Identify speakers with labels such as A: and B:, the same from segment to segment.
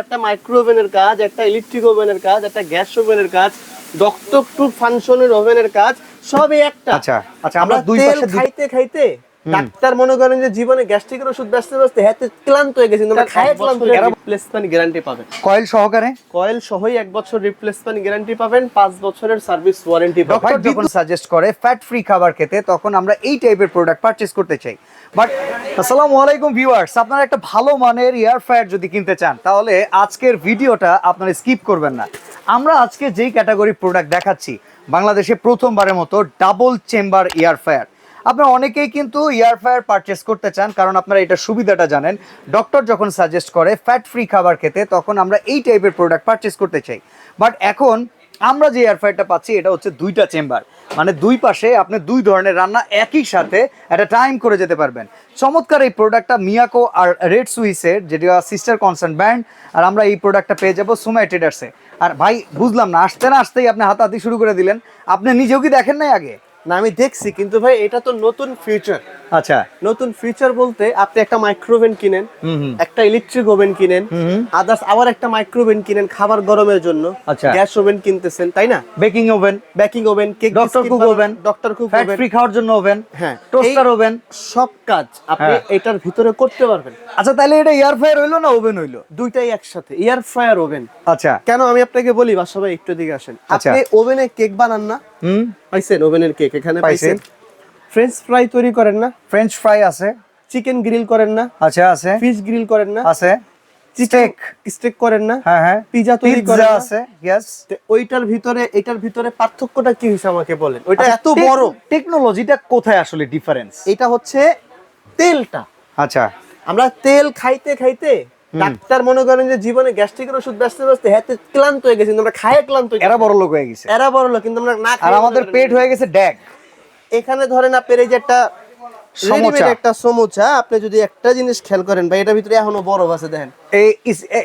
A: একটা মাইক্রো ওভেনের কাজ একটা ইলেকট্রিক ওভেনের কাজ একটা গ্যাস ওভেনের কাজ ডক্টর টু ফাংশনের ওভেনের কাজ সবই একটা।
B: আচ্ছা আচ্ছা
A: আমরা
B: দুই পাশে
A: খাইতে খাইতে ডাক্তার মনে করেন যে জীবনে গ্যাস্ট্রিকের ওষুধ ব্যস্ত ব্যস্ত হাতে ক্লান্ত হয়ে গেছে আমরা খাই ক্লান্ত হয়ে রিপ্লেসমেন্ট গ্যারান্টি পাবেন।
B: কয়েল সহকারে?
A: কয়েল সহই এক বছর রিপ্লেসমেন্ট গ্যারান্টি পাবেন পাঁচ বছরের সার্ভিস ওয়ারেন্টি পাবেন।
B: ডক্টর যখন সাজেস্ট করে ফ্যাট ফ্রি খাবার খেতে তখন আমরা এই টাইপের প্রোডাক্ট পারচেজ করতে চাই। বাট আসসালামু আলাইকুম ভিউয়ার্স আপনারা একটা ভালো মানের এয়ার ফ্রায়ার যদি কিনতে চান তাহলে আজকের ভিডিওটা আপনারা স্কিপ করবেন না। আমরা আজকে যেই ক্যাটাগরি প্রোডাক্ট দেখাচ্ছি বাংলাদেশে প্রথমবারের মতো ডাবল চেম্বার এয়ার ফ্রায়ার আপনারা অনেকেই কিন্তু এয়ার ফ্রায়ার পারচেস করতে চান, কারণ আপনারা এটা সুবিধাটা জানেন। ডক্টর যখন সাজেস্ট করে ফ্যাট ফ্রি খাবার খেতে, তখন আমরা এই টাইপের প্রোডাক্ট পারচেস করতে চাই। বাট এখন আমরা যে এয়ার ফ্রায়ারটা পাচ্ছি, এটা হচ্ছে দুইটা চেম্বার মানে দুই পাশে আপনি দুই ধরনের রান্না একই সাথে একটা টাইম করে যেতে পারবেন। চমৎকার এই প্রোডাক্টটা মিয়াকো আর রেড সুইসের যেটা সিস্টার কনসার্ন ব্র্যান্ড আর আমরা এই প্রোডাক্টটা পেয়ে যাব সুমাই ট্রেডার্সে আর ভাই, বুঝলাম না, আসতে না আসতেই আপনি হাতাহাতি শুরু করে দিলেন। আপনি নিজেও কি দেখেন নাই আগে?
A: না আমি দেখছি কিন্তু ভাই এটা তো নতুন ফিউচার
B: আচ্ছা।
A: নতুন ফিউচার বলতে আপনি একটা মাইক্রোওভেন কিনেন একটা ইলেকট্রিক ওভেন কিনেন আদার্স আবার একটা মাইক্রোওভেন কিনেন খাবার গরমের জন্য।
B: আচ্ছা।
A: গ্যাস ওভেন কিনতেছেন তাই না?
B: Baking oven
A: baking oven cake
B: doctor cook oven
A: doctor cook oven
B: free খাওয়ার জন্য ওভেন
A: হ্যাঁ
B: টোস্টার ওভেন
A: সব কাজ আপনি
B: হ্যাঁ।
A: এটার ভিতরে করতে পারবেন।
B: আচ্ছা তাহলে এটা এয়ার ফ্রায়ার হইল না ওভেন হইল?
A: দুইটাই একসাথে এয়ার ফ্রায়ার ওভেন
B: আচ্ছা।
A: কেন আমি আপনাকে বলি বা সবাই একটু দিকে আসেন।
B: আচ্ছা।
A: আপনি ওভেনে কেক বানান না
B: হুম?
A: পাইছেন ওভেনের কেক এখানে
B: পাইছি।
A: পাইছেন। ফ্রেঞ্চ ফ্রাই তৈরি করেন না?
B: ফ্রেঞ্চ ফ্রাই আছে।
A: চিকেন গ্রিল করেন না?
B: আচ্ছা আছে।
A: ফিশ গ্রিল করেন না?
B: আছে।
A: স্টেক স্টেক করেন না?
B: হ্যাঁ হ্যাঁ।
A: পিজা তৈরি করেন
B: আছে ইয়েস
A: ওইটার ভিতরে এটার ভিতরে পার্থক্যটা কি হয়েছে আমাকে বলেন? ওইটা এত বড়।
B: টেকনোলজিটা কোথায় আসলে ডিফারেন্স
A: এটা হচ্ছে তেলটা।
B: আচ্ছা।
A: আমরা তেল খাইতে খাইতে ডাক্তার মনে করেন যে জীবনে গ্যাস্ট্রিকের ওষুধ ব্যস্ত ব্যস্ত হাতে ক্লান্ত হয়ে গেছে কিন্তু আমরা খায় ক্লান্ত
B: এরা বড় লোক হয়ে গেছে।
A: এরা বড় লোক কিন্তু আমরা না
B: আর আমাদের পেট হয়ে গেছে ড্যাগ।
A: এখানে ধরেন আপনার এই যে একটা। একটা সমোচা আপনি যদি একটা জিনিস খেয়াল করেন বা এটার ভিতরে এখনও বরফ আছে দেখেন।
B: এই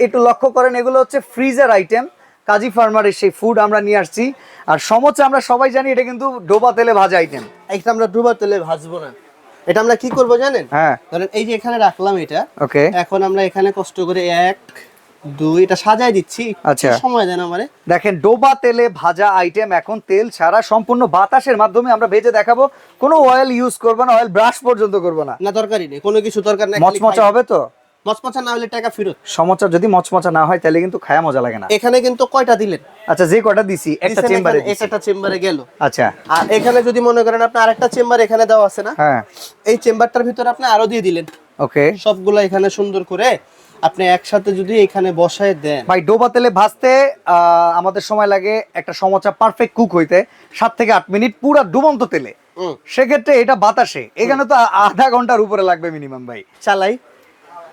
B: একটু লক্ষ্য করেন এগুলো হচ্ছে ফ্রিজার আইটেম। কাজী ফার্মারের সেই ফুড আমরা নিয়ে আসছি। আর সমোচা আমরা সবাই জানি এটা কিন্তু ডোবা তেলে ভাজা আইটেম
A: এটা আমরা ডুবা তেলে ভাজবো না। এটা আমরা কি করব জানেন?
B: হ্যাঁ।
A: ধরেন এই যে এখানে রাখলাম এটা।
B: ওকে।
A: এখন আমরা এখানে কষ্ট করে এক দুই এটা সাজাই দিচ্ছি।
B: আচ্ছা।
A: সময় দেন আমারে।
B: দেখেন ডোবা তেলে ভাজা আইটেম এখন তেল ছাড়া সম্পূর্ণ বাতাসের মাধ্যমে আমরা ভেজে দেখাবো। কোনো অয়েল ইউজ করব না অয়েল ব্রাশ পর্যন্ত করব না।
A: না দরকারই নেই। কোনো কিছু দরকার নেই
B: মচমচা হবে তো?
A: মচমচা না হলে টাকা ফেরত।
B: সমোচা যদি মচমচা না হয় তাহলে কিন্তু খায়া মজা লাগে না।
A: এখানে কিন্তু কয়টা দিলেন?
B: আচ্ছা যে কটা দিছি একটা চেম্বারে
A: একটা চেম্বারে গেল।
B: আচ্ছা।
A: আর এখানে যদি মনে করেন আপনি আরেকটা চেম্বার এখানে দেওয়া আছে না
B: হ্যাঁ।
A: এই চেম্বারটার ভিতরে আপনি আরও দিয়ে দিলেন।
B: ওকে।
A: সবগুলো এখানে সুন্দর করে আপনি একসাথে যদি এখানে বসায় দেন।
B: ভাই ডোবা তেলে ভাজতে আমাদের সময় লাগে একটা সমোচা পারফেক্ট কুক হইতে সাত থেকে আট মিনিট পুরো ডুবন্ত তেলে।
A: হুম,
B: সেক্ষেত্রে এটা বাতাসে। এখানে তো আধা ঘণ্টার উপরে লাগবে মিনিমাম ভাই।
A: চালাই।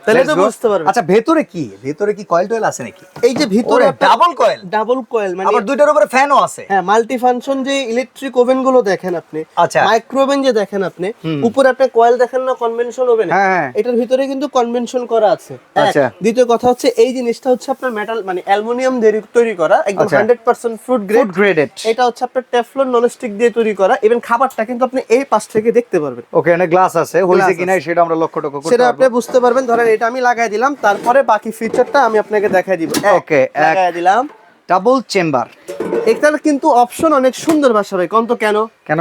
A: তাহলে তো বুঝতে পারবেন
B: আচ্ছা ভেতরে কি? ভেতরে কি কয়েল টয়েল আছে নাকি?
A: এই যে ভিতরে
B: ডাবল কয়েল
A: ডাবল কয়েল মানে
B: আবার দুইটার উপরে ফ্যানও আছে।
A: হ্যাঁ মাল্টি ফাংশন যে ইলেকট্রিক ওভেনগুলো দেখেন আপনি
B: আচ্ছা।
A: মাইক্রো ওভেন যে দেখেন আপনি উপরে আপনি কয়েল দেখেন না কনভেনশন ওভেন
B: হ্যাঁ, হ্যাঁ।
A: এটার ভিতরে কিন্তু কনভেনশন করা আছে।
B: আচ্ছা।
A: দ্বিতীয় কথা হচ্ছে এই জিনিসটা হচ্ছে আপনার মেটাল মানে অ্যালুমিনিয়াম দিয়ে তৈরি করা একদম
B: আচ্ছা।
A: Hundred percent fruit grade
B: graded
A: এটা হচ্ছে আপনার টেফলন ননস্টিক দিয়ে তৈরি করা। এবং খাবারটা কিন্তু আপনি এই পাশ থেকে দেখতে পারবেন।
B: ওকে এখানে গ্লাস আছে হইছে কিনা সেটা আমরা লক্ষ্য টক্ষ্য করতে
A: সেটা আপনি বুঝতে পারবেন। ধরেন এটা আমি লাগাই দিলাম তারপরে বাকি ফিচারটা আমি আপনাকে দেখাই দিব।
B: এক।
A: লাগাই দিলাম।
B: ডাবল চেম্বার
A: এখানে কিন্তু অপশন অনেক সুন্দর বাসা ভাই কন্ত কেন?
B: কেন?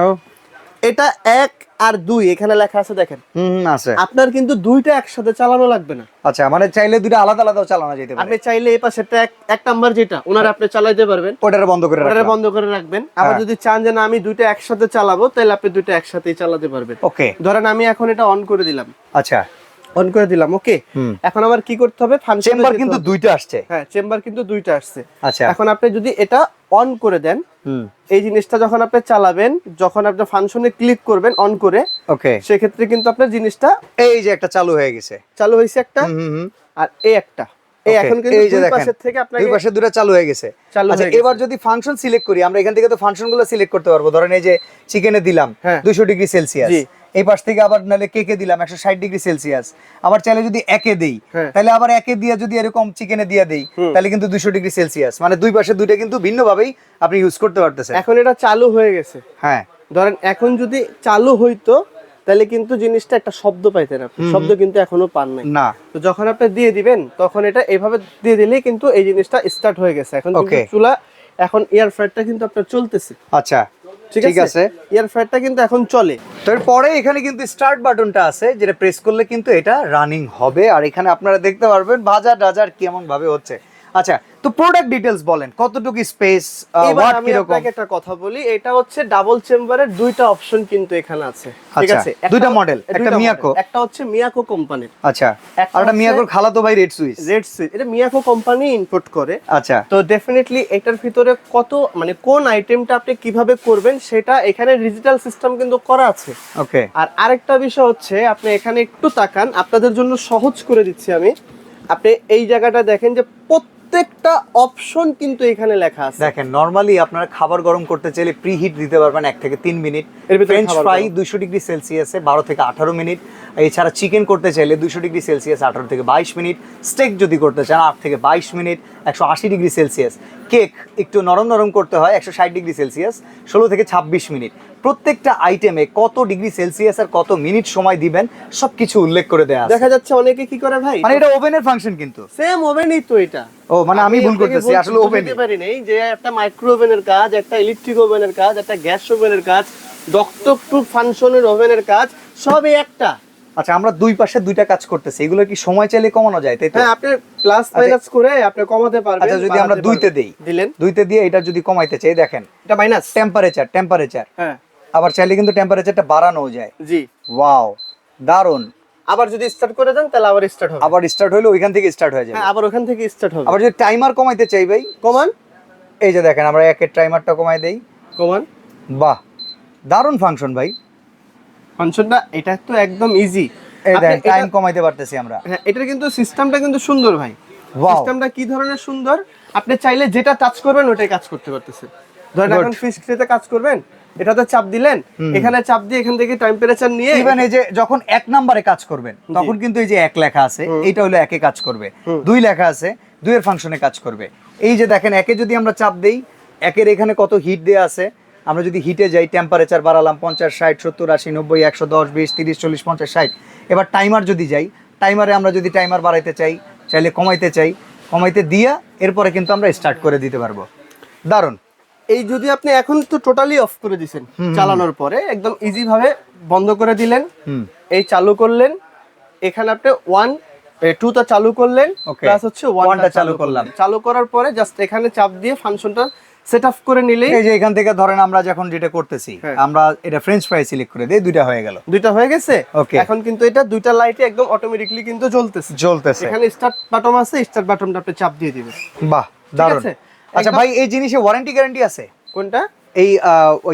A: এটা এক আর দুই এখানে লেখা আছে দেখেন।
B: হুম আছে।
A: আপনার কিন্তু দুইটা একসাথে চালানো লাগবে না।
B: আচ্ছা মানে চাইলে দুইটা আলাদা আলাদাও চালানো যেতে পারে।
A: আপনি চাইলে এই পাশেরটা এক এক নাম্বার যেটা ওনার আপনি চালাইতে পারবেন।
B: ওটারে বন্ধ করে রাখলাম।
A: বন্ধ করে রাখবেন। আবার
B: হ্যাঁ।
A: যদি চান যে না আমি দুইটা একসাথে চালাবো তাহলে আপনি দুইটা একসাথেই চালাতে পারবেন।
B: ওকে।
A: ধরেন আমি এখন এটা অন করে দিলাম।
B: আচ্ছা।
A: অন করে দিলাম ওকে এখন আবার কি করতে হবে? ফাংশন
B: চেম্বার কিন্তু দুইটা আসছে।
A: হ্যাঁ চেম্বার কিন্তু দুইটা আসছে।
B: আচ্ছা।
A: এখন আপনি যদি এটা অন করে দেন
B: হুম।
A: এই জিনিসটা যখন আপনি চালাবেন যখন আপনি ফাংশনে ক্লিক করবেন অন করে
B: ওকে
A: সেক্ষেত্রে কিন্তু আপনার জিনিসটা
B: এই যে একটা চালু হয়ে গেছে।
A: চালু হয়েছে একটা আর এই একটা। এই এখন কিন্তু
B: এই যে
A: দুই পাশের থেকে আপনাকে
B: দুই পাশে দুটো চালু হয়ে গেছে। আচ্ছা এবার যদি ফাংশন সিলেক্ট করি আমরা এখান থেকে তো ফাংশনগুলো সিলেক্ট করতে পারব। ধরেন এই যে চিকেনে দিলাম
A: হ্যাঁ।
B: দুইশো ডিগ্রি সেলসিয়াস। এই পাশ থেকে আবার নাহলে কেকে দিলাম একশো ষাট ডিগ্রি সেলসিয়াস। আবার চাইলে যদি একে দেই
A: হ্যাঁ।
B: তাহলে আবার একে দিয়ে যদি এরকম চিকেনে দিয়ে দেই তাহলে কিন্তু দুইশো ডিগ্রি সেলসিয়াস। মানে দুই পাশে দুইটা কিন্তু ভিন্ন ভাবেই আপনি ইউজ করতে পারতেছেন।
A: এখন এটা চালু হয়ে গেছে।
B: হ্যাঁ।
A: ধরেন এখন যদি চালু হইতো তাহলে কিন্তু জিনিসটা একটা শব্দ পাইতেন আপনি। শব্দ কিন্তু এখনও পান নাই।
B: না।
A: তো যখন আপনি দিয়ে দিবেন তখন এটা এভাবে দিয়ে দিলে কিন্তু এই জিনিসটা স্টার্ট হয়ে গেছে। এখন চুলা এখন এয়ার ফ্রায়ারটা কিন্তু আপনার চলতেছে।
B: আচ্ছা।
A: ঠিক
B: আছে?
A: ইয়ার ফ্যাটটা কিন্তু এখন চলে।
B: তো এরপরে এখানে কিন্তু স্টার্ট বাটনটা আছে যেটা প্রেস করলে কিন্তু এটা রানিং হবে। আর এখানে আপনারা দেখতে পারবেন বাজার টাজার কেমন ভাবে হচ্ছে। আচ্ছা তো প্রোডাক্ট ডিটেলস বলেন কতটুকু স্পেস ওয়াট
A: আমি
B: কীরকম?
A: আপনাকে একটা কথা বলি এটা হচ্ছে ডাবল চেম্বারের দুইটা অপশন কিন্তু এখানে আছে ঠিক
B: আচ্ছা,
A: আছে?
B: দুইটা model, একটা মিয়াকো।
A: একটা হচ্ছে মিয়াকো কোম্পানির
B: আচ্ছা আর একটা মিয়াকোর খালাতো ভাই রেড সুইচ
A: রেড সুইচ এটা মিয়াকো কোম্পানি ইম্পোর্ট করে।
B: আচ্ছা।
A: তো ডেফিনেটলি এটার ভিতরে কত মানে কোন আইটেমটা আপনি কীভাবে করবেন সেটা এখানে ডিজিটাল সিস্টেম কিন্তু করা আছে।
B: ওকে।
A: আর আরেকটা বিষয় হচ্ছে আপনি এখানে একটু তাকান আপনাদের জন্য সহজ করে দিচ্ছি আমি। আপনি এই জায়গাটা দেখেন যে প্রত্যেকটা অপশন কিন্তু এখানে লেখা আছে।
B: দেখেন নরমালি আপনারা খাবার গরম করতে চাইলে প্রি হিট দিতে পারবেন এক থেকে তিন মিনিট। ফ্রেঞ্চ ফ্রাই দুশো ডিগ্রি সেলসিয়াসে বারো থেকে আঠারো মিনিট। এছাড়া চিকেন করতে চাইলে দুশো ডিগ্রি সেলসিয়াস আঠারো থেকে বাইশ মিনিট। স্টেক যদি করতে চান আট থেকে বাইশ মিনিট। একশো আশি ডিগ্রি সেলসিয়াস। কেক একটু নরম নরম করতে হয় একশো ষাট ডিগ্রি সেলসিয়াস ষোলো থেকে ছাব্বিশ মিনিট। প্রত্যেকটা আইটেমে কত ডিগ্রি সেলসিয়াস আর কত মিনিট সময় দিবেন সবকিছু উল্লেখ করে আছে।
A: দেখা যাচ্ছে অনেকে কি করে ভাই?
B: মানে এটা ওভেনের ফাংশন কিন্তু।
A: সেম ওভেনই তো এটা।
B: ও মানে আমি ভুল করতেছি আসলে ওভেন
A: পারি নাই যে একটা মাইক্রো ওভেনের কাজ একটা ইলেকট্রিক ওভেনের কাজ একটা গ্যাস ওভেনের কাজ ডক্টর টু ফাংশনের ওভেনের কাজ সবই একটা।
B: আচ্ছা আমরা দুই পাশে দুইটা কাজ করতেছি। এগুলো কি সময় চাইলে কমানো যায় তাই তো?
A: হ্যাঁ আপনি প্লাস মাইনাস করে আপনি কমাতে পারবেন
B: আচ্ছা যদি আমরা দুইতে দেই।
A: দিলেন।
B: দুইতে দিয়ে এটা যদি কমাইতে চাই দেখেন
A: এটা মাইনাস
B: টেম্পারেচার টেম্পারেচার
A: হ্যাঁ।
B: আবার চাইলে কিন্তু টেম্পারেচারটা বাড়ানো যায়।
A: জি।
B: ওয়াও দারুণ
A: আবার যদি স্টার্ট করে দেন তাহলে আবার স্টার্ট হবে।
B: আবার স্টার্ট হইলে ওইখান থেকে স্টার্ট হয়ে যাবে।
A: হ্যাঁ আবার ওখান থেকে স্টার্ট হবে।
B: আবার যদি টাইমার কমাইতে চাই ভাই
A: কমান।
B: এই যে দেখেন আমরা একের টাইমারটা কমাই দেই।
A: কমান।
B: বাহ দারুণ ফাংশন ভাই।
A: ফাংশনটা এটা তো একদম ইজি
B: এই টাইম কমাইতে পারতেছি আমরা।
A: হ্যাঁ এটার কিন্তু সিস্টেমটা কিন্তু সুন্দর ভাই। সিস্টেমটা কি ধরনের সুন্দর? আপনি চাইলে যেটা টাচ করবেন ওটাই কাজ করতে পারতেছে। ধরেন এখন ফিশ খেতে কাজ করবেন এটাতে চাপ দিলেন। এখানে চাপ দিয়ে এখান থেকে টেম্পারেচার নিয়ে
B: ইভেন এই যে যখন এক নম্বরে কাজ করবেন তখন কিন্তু এই যে এক লেখা আছে এইটা হলো একে কাজ করবে। দুই লেখা আছে দুইয়ের ফাংশনে কাজ করবে। এই যে দেখেন একে যদি আমরা চাপ দেই একের এখানে কত হিট দেয়া আছে আমরা যদি হিটে যাই টেম্পারেচার বাড়ালাম পঞ্চাশ ষাট সত্তর আশি নব্বই একশো দশ বিশ তিরিশ চল্লিশ পঞ্চাশ ষাট। এবার টাইমার যদি যাই টাইমারে আমরা যদি টাইমার বাড়াইতে চাই চাইলে কমাইতে চাই কমাইতে দিয়া এরপরে কিন্তু আমরা স্টার্ট করে দিতে পারব। দারুণ
A: এই যদি আপনি এখন তো টোটালি অফ করে দিছেন চালানোর পরে একদম ইজি ভাবে বন্ধ করে দিলেন এই চালু করলেন এখানে আপনি ওয়ান টু টা চালু করলেন. প্লাস হচ্ছে ওয়ানটা
B: চালু। করলাম।
A: চালু করার পরে জাস্ট এখানে চাপ দিয়ে ফাংশনটা সেট আপ করে নিলে
B: এই যে এখান থেকে ধরেন আমরা যখন যেটা করতেছি
A: হ্যাঁ।
B: আমরা এটা ফ্রেঞ্চ ফ্রাই সিলেক্ট করে দেই দুইটা হয়ে গেল।
A: দুইটা হয়ে গেছে?
B: ওকে
A: এখন কিন্তু এটা দুইটা লাইটে একদম অটোমেটিকলি কিন্তু জ্বলতেছে।
B: জ্বলতেছে।
A: এখানে স্টার্ট বাটন আছে স্টার্ট বাটনটা আপনি চাপ দিয়ে দিবেন।
B: বাহ
A: দারুণ।
B: আচ্ছা ভাই এই জিনিসে ওয়ারেন্টি গ্যারান্টি আছে?
A: কোনটা?
B: এই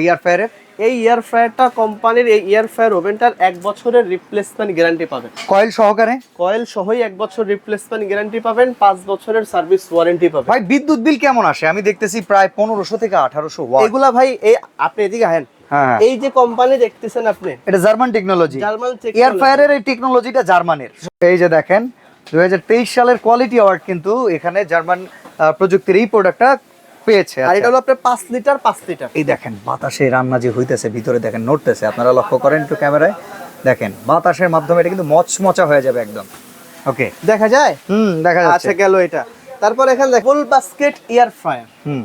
B: ইয়ার ফায়ারের
A: এই ইয়ার ফ্রায়ারটা কোম্পানির এই ইয়ার ফ্রায়ার ওভেনটার এক বছরের রিপ্লেসমেন্ট গ্যারান্টি পাবেন।
B: কয়েল সহকারে?
A: কয়েল সহই এক বছর রিপ্লেসমেন্ট গ্যারান্টি পাবেন পাঁচ বছরের সার্ভিস ওয়ারেন্টি পাবেন।
B: ভাই বিদ্যুৎ বিল কেমন আসে? আমি দেখতেছি প্রায় পনেরোশো থেকে আঠারোশো
A: এগুলা ভাই এই আপনি এদিকে আহেন।
B: হ্যাঁ
A: এই যে কোম্পানি দেখতেছেন আপনি
B: এটা জার্মান টেকনোলজি
A: জার্মান
B: এয়ার ফায়ারের এই টেকনোলজিটা জার্মানের এই যে দেখেন দুই হাজার তেইশ সালের কোয়ালিটি অ্যাওয়ার্ড কিন্তু এখানে জার্মান প্রযুক্তির এই প্রোডাক্টটা পেয়েছে
A: আর
B: আচ্ছা।
A: এটা হলো আপনার পাঁচ লিটার পাঁচ লিটার।
B: এই দেখেন বাতাসে রান্না যে হইতেছে ভিতরে দেখেন নড়তেছে। আপনারা লক্ষ্য করেন একটু ক্যামেরায়। দেখেন বাতাসের মাধ্যমে এটা কিন্তু মচমচা হয়ে যাবে একদম। ওকে।
A: দেখা যায়?
B: হুম দেখা যাচ্ছে।
A: আচ্ছা গেল এটা। তারপর এখানে দেখ ফুল বাস্কেট এয়ার ফ্রায়ার।
B: হুম।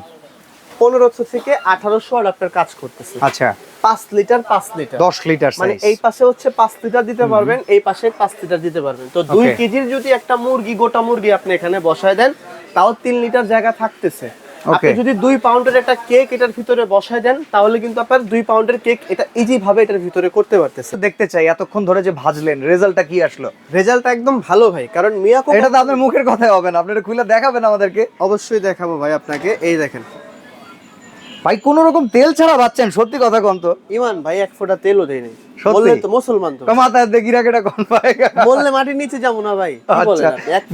A: পনেরোশো থেকে আঠারোশো আপনার কাজ করতেছে।
B: আচ্ছা।
A: পাঁচ লিটার পাঁচ লিটার।
B: দশ লিটার
A: মানে এই পাশে হচ্ছে পাঁচ লিটার দিতে পারবেন এই পাশে পাঁচ লিটার দিতে পারবেন। তো দুই কেজির যদি একটা মুরগি গোটা মুরগি আপনি এখানে বসায় দেন তাও তিন লিটার জায়গা থাকতেছে। আপনি যদি দুই পাউন্ডের একটা কেক এটার ভিতরে বসায় দেন তাহলে কিন্তু আপনার দুই পাউন্ডের কেক এটা ইজি ভাবে এটার ভিতরে করতে পারতেছে।
B: দেখতে চাই এতক্ষণ ধরে যে ভাজলেন রেজাল্টটা কি আসলো?
A: রেজাল্ট একদম ভালো ভাই কারণ মিয়াকো
B: এটা তো আপনার মুখের কথাই হবে না আপনি এটা খুলে দেখাবেন আমাদেরকে।
A: অবশ্যই দেখাবো ভাই আপনাকে এই দেখেন।
B: ভাই কোন রকম তেল ছাড়া বাচ্চেন সত্যি কথা কন তো।
A: ইমান ভাই এক ফোঁটা তেলও দেয় নেই? বললে তো মুসলমান তো।
B: এটা কোন ভাই।
A: বললে মাটির নিচে যাব না ভাই
B: আচ্ছা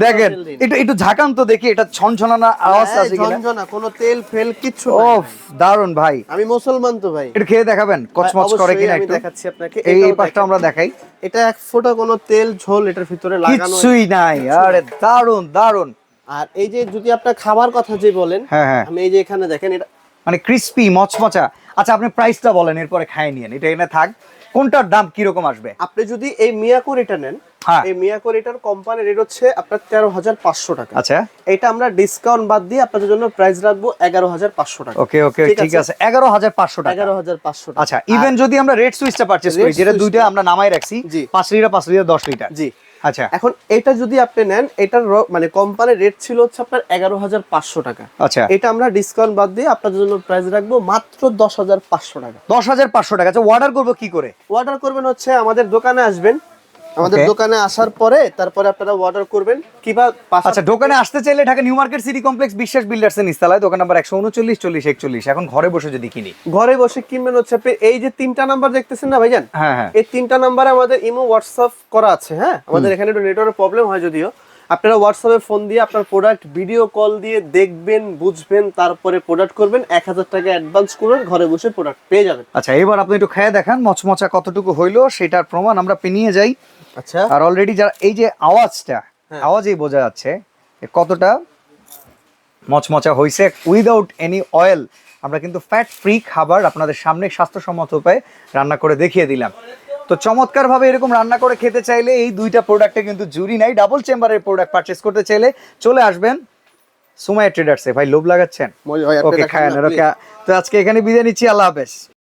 B: দেখেন একটু একটু ঝাঁকান তো দেখি এটা ছনছনানা আওয়াজ
A: হ্যাঁ,
B: আছে কিনা।
A: ঝনঝনা কোনো তেল ফেল কিচ্ছু
B: ও
A: নাই
B: দারুণ ভাই।
A: আমি মুসলমান তো ভাই।
B: একটু খেয়ে দেখাবেন কচমচ করে কিনা একটু।
A: দেখাচ্ছি আপনাকে।
B: এই এই পাশটা আমরা দেখাই।
A: এটা এক ফোঁটা কোনো তেল ঝোল এটার ভিতরে লাগানো
B: কিচ্ছুই নাই আরে দারুণ দারুণ
A: আর এই যে যদি আপনার খাবার কথা যে বলেন
B: হ্যাঁ হ্যাঁ।
A: আমি এই যে এখানে দেখেন এটা
B: মানে ক্রিস্পি মচমচা। আচ্ছা আপনি প্রাইসটা বলেন এরপরে খাই নিয়েন। এটা এখানে থাক। কোনটার দাম কীরকম আসবে?
A: আপনি যদি এই মিয়াকো এটা নেন
B: হ্যাঁ।
A: এই মিয়াকো এটার কোম্পানি রেট হচ্ছে আপনার তেরো হাজার পাঁচশো টাকা।
B: আচ্ছা।
A: এটা আমরা ডিসকাউন্ট বাদ দিয়ে আপনাদের জন্য প্রাইস রাখব এগারো হাজার পাঁচশো টাকা।
B: ওকে ওকে
A: ঠিক আছে।
B: এগারো হাজার পাঁচশো টাকা।
A: এগারো হাজার পাঁচশো
B: আচ্ছা ইভেন যদি আমরা রেড সুইচটা পারচেজ করি যেটা দুইটা আমরা নামাই রাখছি। পাঁচ লিটার পাঁচ লিটার দশ লিটার
A: জি।
B: আচ্ছা।
A: এখন এটা যদি আপনি নেন এটার মানে কোম্পানির রেট ছিল হচ্ছে আপনার এগারো হাজার পাঁচশো টাকা।
B: আচ্ছা।
A: এটা আমরা ডিসকাউন্ট বাদ দিয়ে আপনার জন্য প্রাইস রাখব মাত্র দশ হাজার পাঁচশো টাকা।
B: দশ হাজার পাঁচশো টাকা। আচ্ছা অর্ডার করব কি করে?
A: অর্ডার করবেন হচ্ছে আমাদের দোকানে আসবেন আমাদের. দোকানে আসার পরে তারপরে আপনারা অর্ডার করবেন। কিংবা
B: আচ্ছা দোকানে আসতে চাইলে Dhaka new market city complex Biswas builders এর নিস্তালায় দোকান নাম্বার একশো উনচল্লিশ চল্লিশ একচল্লিশ। এখন ঘরে বসে যদি কিনি।
A: ঘরে বসে কিনবেন হচ্ছে আপনি এই যে তিনটা নাম্বার দেখতেছেন না ভাইজান?
B: হ্যাঁ হ্যাঁ।
A: এই তিনটা নাম্বারে আমাদের ইমো হোয়াটসঅ্যাপ করা আছে হ্যাঁ? আমাদের এখানে একটু নেটওয়ার্কের প্রবলেম হয় যদিও। আপনারা হোয়াটসঅ্যাপে ফোন দিয়ে আপনার প্রোডাক্ট ভিডিও কল দিয়ে দেখবেন বুঝবেন তারপরে প্রোডাক্ট করবেন এক হাজার টাকা অ্যাডভান্স করবেন ঘরে বসে প্রোডাক্ট পেয়ে যাবেন।
B: আচ্ছা এবার আপনি একটু খেয়ে দেখান মচমচা কতটুকু হইল সেটার প্রমাণ আমরা পেনিয়ে যাই।
A: আচ্ছা।
B: আর অলরেডি যারা এই যে আওয়াজটা
A: হ্যাঁ।
B: আওয়াজেই বোঝা যাচ্ছে কতটা মচমচা হয়েছে উইদাউট এনি অয়েল আমরা কিন্তু ফ্যাট ফ্রি খাবার আপনাদের সামনে স্বাস্থ্যসম্মত উপায়ে রান্না করে দেখিয়ে দিলাম। তো চমৎকার ভাবে এরকম রান্না করে খেতে চাইলে এই দুইটা প্রোডাক্টে কিন্তু জুরি নাই ডাবল চেম্বারের প্রোডাক্ট পারচেস করতে চাইলে চলে আসবেন সুমাইয়া ট্রেডার্সে ভাই লোভ লাগাচ্ছেন? ওকে খায়ান
A: না,
B: ওকে। তো আজকে এখানে বিদায় নিচ্ছি আল্লাহ হাফেজ।